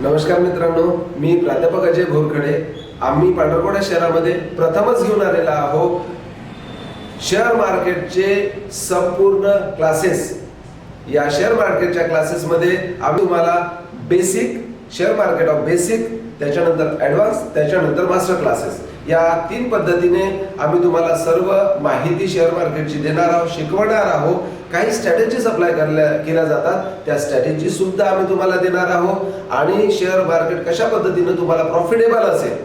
नमस्कार मित्रांनो मी प्राध्यापक अजय भोरखडे. आम्ही पांढरकोडा शहरामध्ये प्रथमच घेऊन आलेला आहोत. शेअर मार्केटचे संपूर्ण क्लासेस या शेअर मार्केटच्या क्लासेसमध्ये आम्ही तुम्हाला basic share market of basic त्याच्यानंतर ॲडव्हान्स त्याच्यानंतर मास्टर क्लासेस या तीन पद्धतीने आम्ही तुम्हाला सर्व माहिती शेअर मार्केटची देणार आहोत शिकवणार आहोत. काही स्ट्रॅटेजीज अप्लाय करल्या केल्या जातात. त्या स्ट्रॅटेजी सुद्धा आम्ही तुम्हाला देणार आहोत. आणि शेअर मार्केट कशा पद्धतीनं तुम्हाला प्रॉफिटेबल असेल?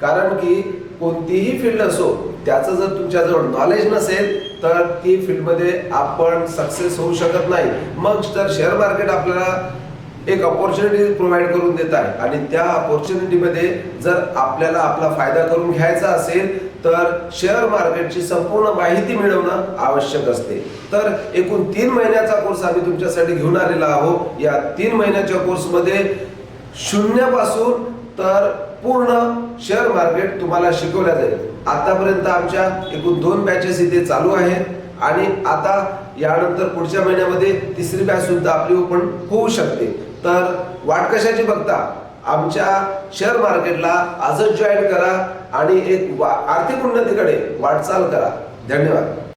कारण की कोणतीही फील्ड असो त्याचं जर तुमच्याजवळ नॉलेज नसेल तर ती फील्डमध्ये आपण सक्सेस होऊ शकत नाही. मग जर शेअर मार्केट आपल्याला एक ऑपॉर्च्युनिटी प्रोव्हाइड करून देत आहे. आणि त्या अपॉर्च्युनिटीमध्ये जर आपल्याला आपला फायदा करून घ्यायचा असेल तर शेअर मार्केटची संपूर्ण माहिती मिळवणं आवश्यक असते. तर एकूण तीन महिन्याचा कोर्स आम्ही तुमच्यासाठी घेऊन आलेला आहोत. या तीन महिन्याच्या कोर्समध्ये शून्यापासून तर पूर्ण शेअर मार्केट तुम्हाला शिकवल्या जाईल. आतापर्यंत आमच्या एकूण दोन बॅचेस इथे चालू आहेत. आणि आता यानंतर पुढच्या महिन्यामध्ये तिसरी बॅच सुद्धा आपली ओपन होऊ शकते. तर वाट कशाची बघता? आमच्या शेअर मार्केटला आजच जॉईन करा आणि एक वा- आर्थिक उन्नतीकडे वाटचाल करा. धन्यवाद.